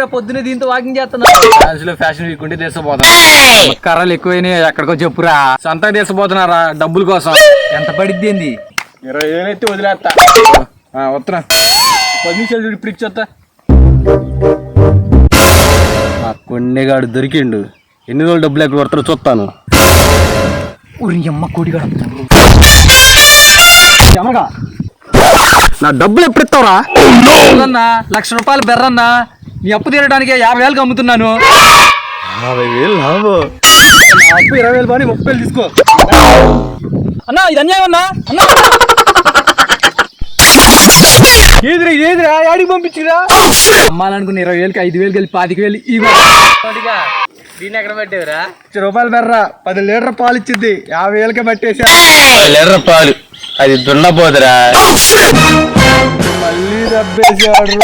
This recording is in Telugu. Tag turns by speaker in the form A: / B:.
A: రా పొద్దునే దీంతో వాకింగ్ చేస్తున్నా
B: ఫ్యాషన్ వీక్ ఉంటే తీసుకుపోతా కర్రలు ఎక్కువైనాయి ఎక్కడికో చెప్పురా. సంతకు తీసుకుపోతున్నారా డబ్బుల కోసం?
A: ఎంత పడిద్ది ఏంది?
B: ఇరవై అయితే వదిలేస్తా వస్తున్నా. పది నిమిషాలు చూడు ఇప్పుడు ఇచ్చొస్తా ఆ కొండెగాడు దొరికిండు. ఎన్ని రోజులు డబ్బులు ఎక్కడ కొడతారో చూస్తాను
A: అమ్మ కోడిగాడు
B: చెమగా నా డబ్బులు ఎప్పుడు ఇస్తావురా?
A: లక్ష రూపాయలు బెర్రన్నా. నీ అప్పు తీరడానికి యాభై వేలకు అమ్ముతున్నాను.
B: యాభై వేలు లాభం అప్పు ఇరవై వేలు పని ముప్పై వేలు తీసుకో.
A: అన్నా ఇది అన్యాయం అన్నా. అన్నా.
B: ఏదిరా ఏదిరా యాడికి పంపించిరా
A: అమ్మాలనుకున్న ఇరవై వేలకి ఐదు వేలు కలిపి పాతిక వేలు ఈ దీన్ని ఎక్కడ పెట్టేవరా?
B: రూపాయలు బెర్రా పది లీటర్ పాలు ఇచ్చింది యాభై వేలకే పట్టేసా
C: లీటర్ పాలు. అది దున్నపోదురా.
B: మళ్ళీ దబ్బేసాడు